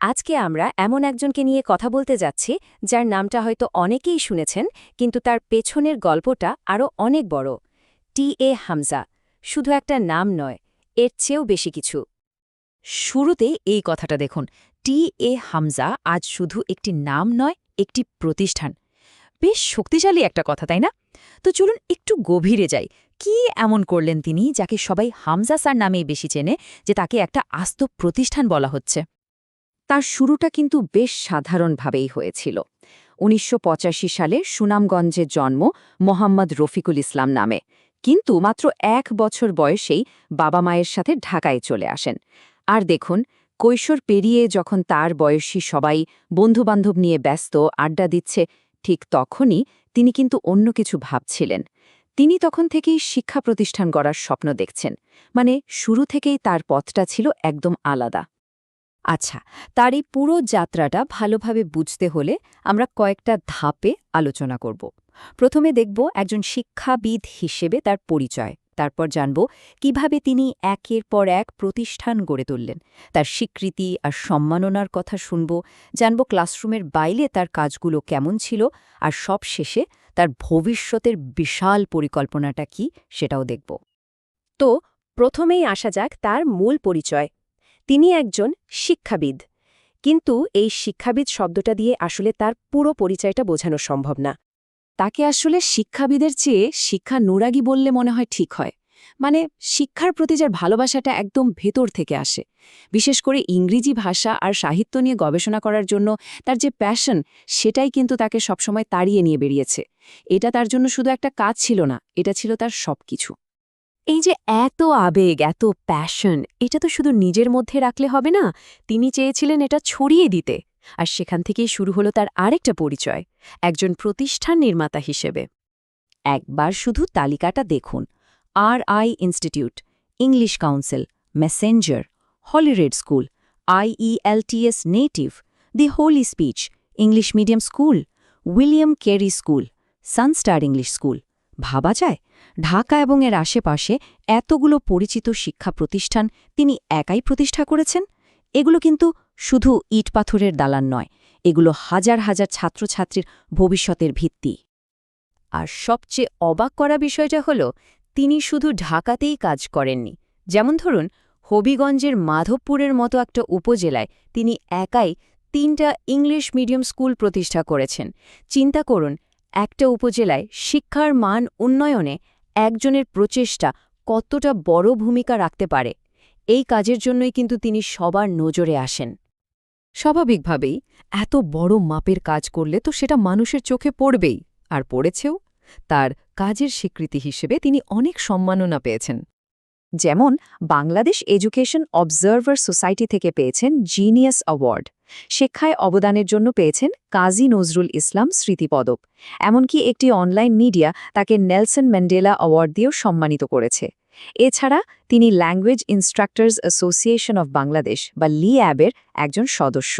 আজকে আমরা এমন একজনকে নিয়ে কথা বলতে যাচ্ছি, যার নামটা হয়তো অনেকেই শুনেছেন, কিন্তু তার পেছনের গল্পটা আরও অনেক বড়। টি এ হামজা। শুধু একটা নাম নয়, এর চেয়েও বেশি কিছু। শুরুতে এই কথাটা দেখুন, টি এ হামজা আজ শুধু একটি নাম নয়, একটি প্রতিষ্ঠান। বেশ শক্তিশালী একটা কথা, তাই না? তো চলুন একটু গভীরে যাই। কি এমন করলেন তিনি, যাকে সবাই হামজা স্যার নামেই বেশি চেনে, যে তাকে একটা আস্ত প্রতিষ্ঠান বলা হচ্ছে? তার শুরুটা কিন্তু বেশ সাধারণভাবেই হয়েছিল। উনিশশো পঁচাশি সালে সুনামগঞ্জে জন্ম মোহাম্মদ রফিকুল ইসলাম নামে। কিন্তু মাত্র এক বছর বয়সেই বাবা মায়ের সাথে ঢাকায় চলে আসেন। আর দেখুন, কৈশোর পেরিয়ে যখন তার বয়সী সবাই বন্ধুবান্ধব নিয়ে ব্যস্ত, আড্ডা দিচ্ছে, ঠিক তখনই তিনি কিন্তু অন্য কিছু ভাবছিলেন। তিনি তখন থেকেই শিক্ষা প্রতিষ্ঠান গড়ার স্বপ্ন দেখছেন। মানে শুরু থেকেই তার পথটা ছিল একদম আলাদা। আচ্ছা তার এই পুরো যাত্রাটা ভালোভাবে বুঝতে হলে আমরা কয়েকটা ধাপে আলোচনা করব। প্রথমে দেখব একজন শিক্ষাবিদ হিসেবে তার পরিচয়, তারপর জানব কীভাবে তিনি একের পর এক প্রতিষ্ঠান গড়ে তুললেন, তার স্বীকৃতি আর সম্মাননার কথা শুনব, জানব ক্লাসরুমের বাইরে তার কাজগুলো কেমন ছিল, আর সব শেষে তার ভবিষ্যতের বিশাল পরিকল্পনাটা কি সেটাও দেখব। তো, প্রথমেই আসা যাক তার মূল পরিচয় তিনি একজন শিক্ষাবিদ। কিন্তু এই শিক্ষাবিদ শব্দটা দিয়ে আসলে তার পুরো পরিচয়টা বোঝানো সম্ভব না। তাকে আসলে শিক্ষাবিদের চেয়ে শিক্ষা নুরাগী বললে মনে হয় ঠিক হয়। মানে শিক্ষার প্রতি যার ভালোবাসাটা একদম ভেতর থেকে আসে। বিশেষ করে ইংরেজি ভাষা আর সাহিত্য নিয়ে গবেষণা করার জন্য তার যে প্যাশন সেটাই কিন্তু তাকে সবসময় তাড়িয়ে নিয়ে বেরিয়েছে। এটা তার জন্য শুধু একটা কাজ ছিল না, এটা ছিল তার সবকিছু। এই যে এত আবেগ, এত প্যাশন এটা তো শুধু নিজের মধ্যে রাখলে হবে না, তিনি চেয়েছিলেন এটা ছড়িয়ে দিতে। আর সেখান থেকেই শুরু হলো তার আরেকটা পরিচয়, একজন প্রতিষ্ঠান নির্মাতা হিসেবে। একবার শুধু তালিকাটা দেখুন। R I institute English council messenger Holy Red school IELTS native the holy speech English medium school William Carey school Sunstar English school ভাবা যায়, ঢাকা এবং এর আশেপাশে এতগুলো পরিচিত শিক্ষা প্রতিষ্ঠান তিনি একাই প্রতিষ্ঠা করেছেন? এগুলো কিন্তু শুধু ইট পাথরের দালান নয়, এগুলো হাজার হাজার ছাত্রছাত্রীর ভবিষ্যতের ভিত্তি। আর সবচেয়ে অবাক করা বিষয়টা হল, তিনি শুধু ঢাকাতেই কাজ করেননি। যেমন ধরুন, হবিগঞ্জের মাধবপুরের মতো একটা উপজেলায় তিনি একাই তিনটা ইংলিশ মিডিয়াম স্কুল প্রতিষ্ঠা করেছেন। চিন্তা করুন একটা উপজেলায় শিক্ষার মান উন্নয়নে একজনের প্রচেষ্টা কতটা বড় ভূমিকা রাখতে পারে, এই কাজের জন্যই কিন্তু তিনি সবার নজরে আসেন। স্বাভাবিকভাবেই এত বড় মাপের কাজ করলে তো সেটা মানুষের চোখে পড়বেই, আর পড়েছেও। তার কাজের স্বীকৃতি হিসেবে তিনি অনেক সম্মাননা পেয়েছেন। যেমন বাংলাদেশ এডুকেশন অবজারভার সোসাইটি থেকে পেয়েছেন জিনিয়াস অ্যাওয়ার্ড। শিক্ষায় অবদানের জন্য পেয়েছেন কাজী নজরুল ইসলাম স্মৃতিপদক। এমনকি একটি অনলাইন মিডিয়া তাকে নেলসন ম্যান্ডেলা অ্যাওয়ার্ড দিয়েও সম্মানিত করেছে। এছাড়া তিনি language instructors association of Bangladesh বা লি অ্যাবের একজন সদস্য।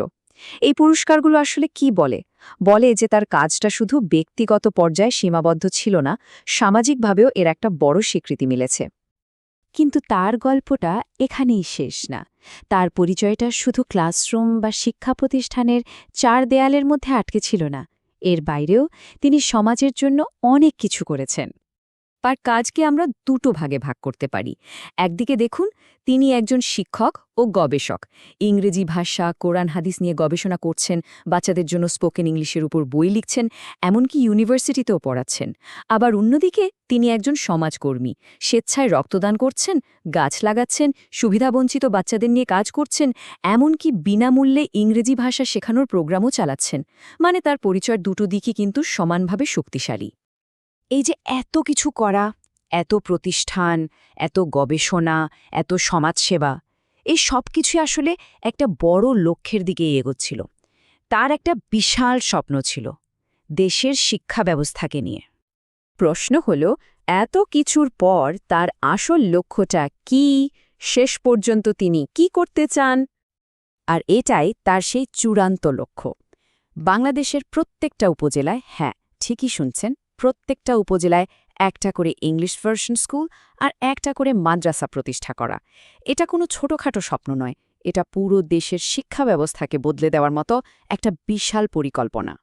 এই পুরস্কারগুলো আসলে কি বলে? বলে যে তার কাজটা শুধু ব্যক্তিগত পর্যায়ে সীমাবদ্ধ ছিল না, সামাজিকভাবেও এর একটা বড় স্বীকৃতি মিলেছে। কিন্তু তার গল্পটা এখানেই শেষ না। তার পরিচয়টা শুধু ক্লাসরুম বা শিক্ষা প্রতিষ্ঠানের চার দেয়ালের মধ্যে আটকে ছিল না। এর বাইরেও তিনি সমাজের জন্য অনেক কিছু করেছেন। তার কাজকে আমরা দুটো ভাগে ভাগ করতে পারি। একদিকে দেখুন, তিনি একজন শিক্ষক ও গবেষক। ইংরেজি ভাষা, কোরআন, হাদিস নিয়ে গবেষণা করছেন, বাচ্চাদের জন্য স্পোকেন ইংলিশের উপর বই লিখছেন, এমনকি ইউনিভার্সিটিতেও পড়াচ্ছেন। আবার অন্যদিকে, তিনি একজন সমাজকর্মী, স্বেচ্ছায় রক্তদান করছেন, গাছ লাগাচ্ছেন, সুবিধাবঞ্চিত বাচ্চাদের নিয়ে কাজ করছেন, এমনকি বিনামূল্যে ইংরেজি ভাষা শেখানোর প্রোগ্রামও চালাচ্ছেন। মানে তার পরিচয় দুটো দিকই কিন্তু সমানভাবে শক্তিশালী। এই যে এত কিছু করা, এত প্রতিষ্ঠান, এত গবেষণা, এত সমাজসেবা, এই সব কিছু আসলে একটা বড় লক্ষ্যের দিকে এগোচ্ছিল। তার একটা বিশাল স্বপ্ন ছিল দেশের শিক্ষা ব্যবস্থাকে নিয়ে। প্রশ্ন হল, এত কিছুর পর তার আসল লক্ষ্যটা কি? শেষ পর্যন্ত তিনি কি করতে চান? আর এটাই তার সেই চূড়ান্ত লক্ষ্য। বাংলাদেশের প্রত্যেকটা উপজেলায় হ্যাঁ ঠিকই শুনছেন প্রত্যেকটা উপজেলায় একটা করে ইংলিশ ভার্সন স্কুল আর একটা করে মাদ্রাসা প্রতিষ্ঠা করা। এটা কোনো ছোটখাটো স্বপ্ন নয়। এটা পুরো দেশের শিক্ষা ব্যবস্থাকে বদলে দেওয়ার মতো একটা বিশাল পরিকল্পনা।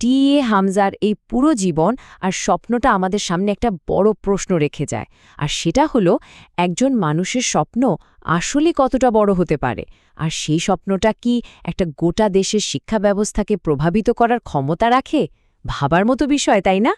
টি এ হামজার এই পুরো জীবন আর স্বপ্নটা আমাদের সামনে একটা বড় প্রশ্ন রেখে যায়। আর সেটা হলো, একজন মানুষের স্বপ্ন আসলে কতটা বড় হতে পারে? আর সেই স্বপ্নটা কি একটা গোটা দেশের শিক্ষা ব্যবস্থাকে প্রভাবিত করার ক্ষমতা রাখে? ভাবার মতো বিষয় তাই না?